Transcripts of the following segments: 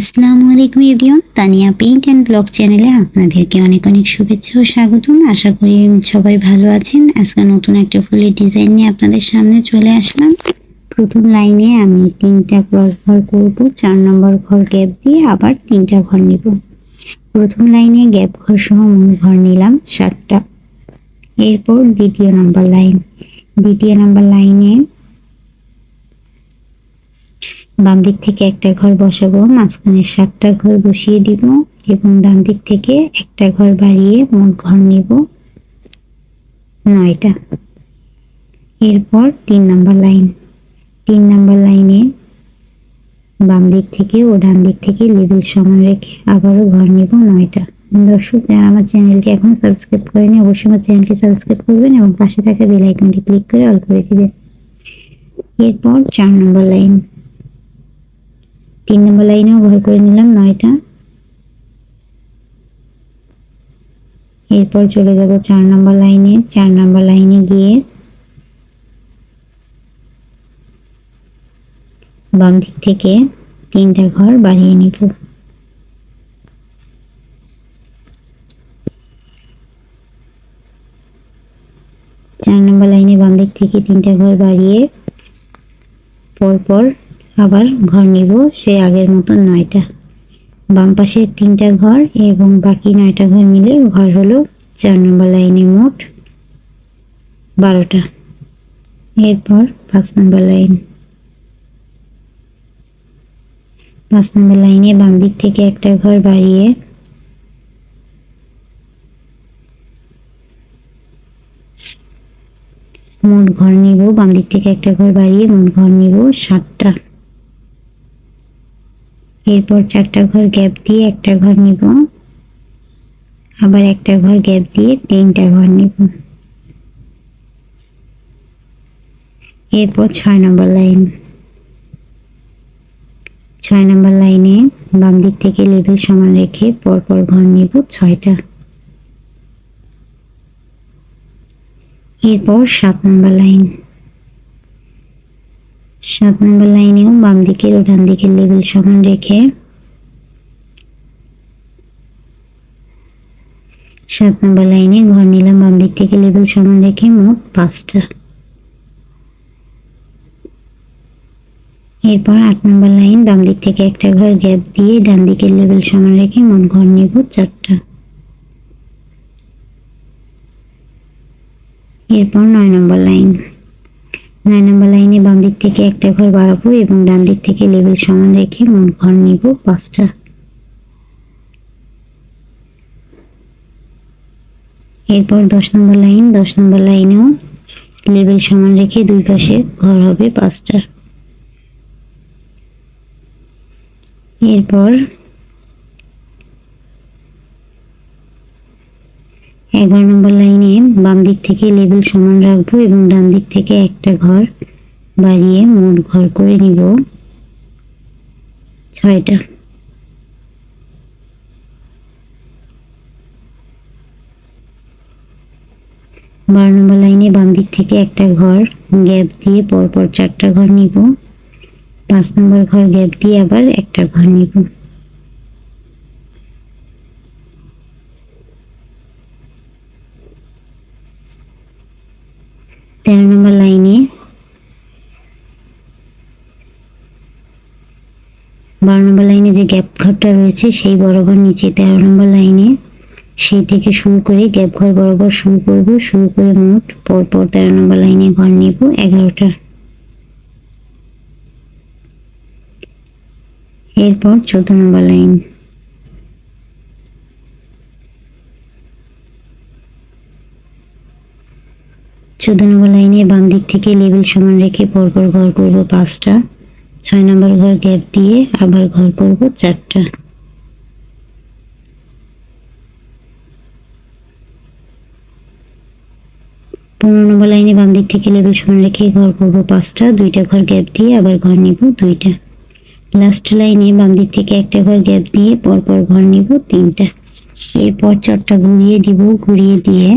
আসসালামু আলাইকুম everyone. Tania paint and blog চ্যানেলে আপনাদেরকে অনেক অনেক শুভেচ্ছা ও স্বাগতম। আশা করি সবাই ভালো আছেন। আজকে নতুন একটা ফুলের ডিজাইন নিয়ে আপনাদের সামনে চলে আসলাম। প্রথম লাইনে আমি তিনটা ক্রস ঘর করব, চার নম্বর ঘর গ্যাপ দিয়ে আবার তিনটা ঘর নিব। প্রথম লাইনে গ্যাপ ঘর সহ মূল ঘর নিলাম সাতটা। এরপর দ্বিতীয় নম্বর লাইন। দ্বিতীয় নম্বর লাইনে বাম দিক থেকে একটা ঘর বসাবো, মাঝখানে সাতটা ঘর বসিয়ে দিব এবং ডান দিক থেকে একটা ঘর বাড়িয়ে মোট ঘর নিব নয়টা। এরপর তিন নম্বর লাইন। তিন নম্বর লাইনে বাম দিক থেকে ও ডান দিক থেকে লেবেল সমান রেখে আবারও ঘর নিব নয়টা। দর্শক, যারা আমার চ্যানেলটি এখন সাবস্ক্রাইব করেনি, অবশ্যই আমার চ্যানেলটি সাবস্ক্রাইব করবেন এবং পাশে থাকা বেল আইকনটি ক্লিক করে অল করে দিবেন। এরপর চার নম্বর লাইন। তিন নম্বর লাইনেও ঘর করে নিলাম নয়টা। এরপর চলে যাব চার নম্বর লাইনে। চার নম্বর লাইনে গিয়ে বাম দিক থেকে তিনটা ঘর বাড়িয়ে নিব। চার নম্বর লাইনে বাম দিক থেকে তিনটা ঘর বাড়িয়ে পরপর আবার ঘর নিব, সেই আগের মতো নয়টা। বাম পাশের তিনটা ঘর এবং বাকি নয়টা ঘর মিলে ঘর হলো চার নম্বর লাইনে মোট বারোটা। এরপর পাঁচ নম্বর লাইন। পাঁচ নম্বর লাইনে বাম দিক থেকে একটা ঘর বাড়িয়ে মোট ঘর নিব, বাম দিক থেকে একটা ঘর বাড়িয়ে মোট ঘর নিব সাতটা। এরপর চারটা ঘর গ্যাপ দিয়ে একটা ঘর নিব। আবার একটা ঘর গ্যাপ দিয়ে তিনটা ঘর নিব। এরপর ছয় নম্বর লাইন। ছয় নম্বর লাইনে বাম দিক থেকে লেভেল সমান রেখে পরপর ঘর নিব ছয়টা। এরপর সাত নম্বর লাইন। সাত নম্বর লাইনেও বাম দিকের ও ডান দিকের লেভেল সমান রেখে সাত নম্বর লাইনে ঘর নিলাম, বাম দিক থেকে লেভেল সমান রেখে মোট পাঁচটা। এরপর আট নম্বর লাইন, বাম দিক থেকে একটা ঘর গ্যাপ দিয়ে ডান দিকের লেভেল সমান রেখে মোট ঘর নিব চারটা। এরপর নয় নম্বর লাইন। নয় নম্বর লাইনে বাম দিক থেকে একটা ঘর বাড়াবো এবং ডান দিক থেকে লেবেল সমান রেখে মোট ঘর নিব পাঁচটা। এরপর দশ নম্বর লাইন, দশ নম্বর লাইনেও লেবেল সমান রেখে দুই পাশে ঘর হবে পাঁচটা। এরপর এগারো নম্বর লাইনে বাম দিক থেকে লেবেল সমান রাখব এবং ডান দিক থেকে একটা ঘর বাড়িয়ে মোট ঘর করে নিব। ছয়টা। বারো নম্বর লাইনে বাম দিক থেকে একটা ঘর গ্যাপ দিয়ে পরপর চারটা ঘর নিব। পাঁচ নম্বর ঘর গ্যাপ দিয়ে আবার একটা ঘর নিব। তেরো নম্বর লাইনে। বারো নম্বর লাইনে যে গ্যাপ ঘরটা রয়েছে, সেই বরাবর নিচে তেরো নম্বর লাইনে। সেই থেকে শুরু করে গ্যাপ ঘর বরাবর শুরু করব। শুরু করে মোট পরপর তেরো নম্বর লাইনে ঘর নিব এগারোটা। এরপর চোদ্দ নম্বর লাইন। চোদ্দ নম্বর লাইনে বাম দিক থেকে লেবেল সমান রেখে পরপর ঘর করব পাঁচটা। ছয় নম্বর ঘর গ্যাপ দিয়ে আবার ঘর করব চারটা। পনেরো নম্বর লাইনে বাম দিক থেকে লেবেল সমান রেখে ঘর করব পাঁচটা। দুইটা ঘর গ্যাপ দিয়ে আবার ঘর নিব দুইটা। লাস্ট লাইনে বাম দিক থেকে একটা ঘর গ্যাপ দিয়ে পরপর ঘর নিব তিনটা। এরপর চটটা ঘুরিয়ে দিব, ঘুরিয়ে দিয়ে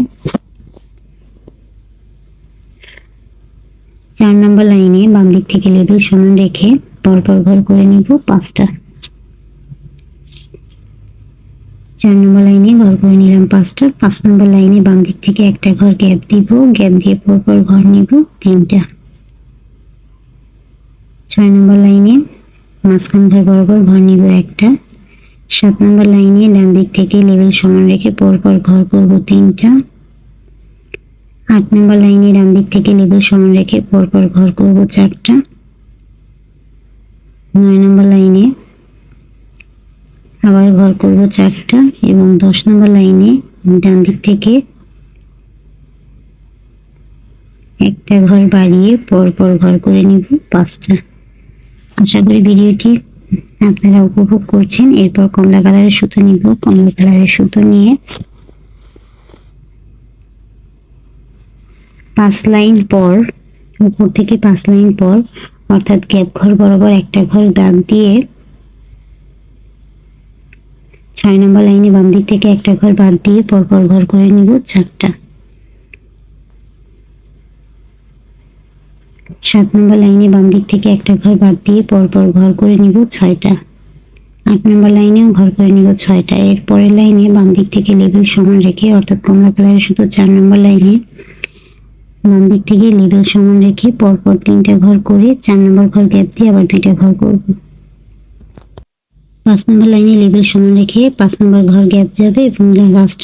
চার নম্বর লাইনে বাম দিক থেকে লেবেল সমান রেখে পরপর ঘর করে নিব পাঁচটা। চার নম্বর লাইনে ঘর করে নিলাম পাঁচটা। পাঁচ নম্বর লাইনে বাম দিক থেকে একটা ঘর গ্যাপ দিব। গ্যাপ দিয়ে পরপর ঘর নিব তিনটা। ছয় নম্বর লাইনে মাঝখান ঘর বরাবর ঘর নিব একটা। সাত নম্বর লাইনে ডান দিক থেকে লেভেল সমান রেখে পরপর ঘর করব তিনটা। আট নম্বর লাইনে ডান দিক থেকে লেভেল সমান রেখে পরপর ঘর করব চারটা। নয় নম্বর লাইনে আবার ঘর করব চারটা এবং দশ নম্বর লাইনে ডান দিক থেকে একটা ঘর বাড়িয়ে পর পর ঘর করে নিব পাঁচটা। আশা করি ভিডিওটি আপনারা উপভোগ করছেন। এরপর কমলা কালারের সুতো নিব। কমলা কালারের সুতো নিয়ে পাঁচ লাইন পর, উপর থেকে পাঁচ লাইন পর, অর্থাৎ গ্যাপ ঘর বরাবর একটা ঘর দাগ দিয়ে ছয় নম্বর লাইনে বাম দিক থেকে একটা ঘর বাদ দিয়ে পরপর ঘর করে নিব চারটা। সাত নম্বর লাইনে বাম দিক থেকে একটা ঘর বাদ দিয়ে পরপর ঘর করে নিব ছয়টা। আট নম্বর লাইনেও ঘর করে নিব ছয়টা। এর পরের লাইনে বাম দিক থেকে লেবেল সমান রেখে, অর্থাৎ কমলা কালারের শুধু চার নম্বর লাইনে বাম দিক থেকে লেবেল সমান রেখে পরপর তিনটা ঘর করে চার নম্বর ঘর গ্যাপ দিয়ে আবার দুইটা ঘর করব। পাঁচ নম্বর লাইনে লেবেল সমান রেখে পাঁচ নম্বর ঘর গ্যাপ যাবে এবং লাস্ট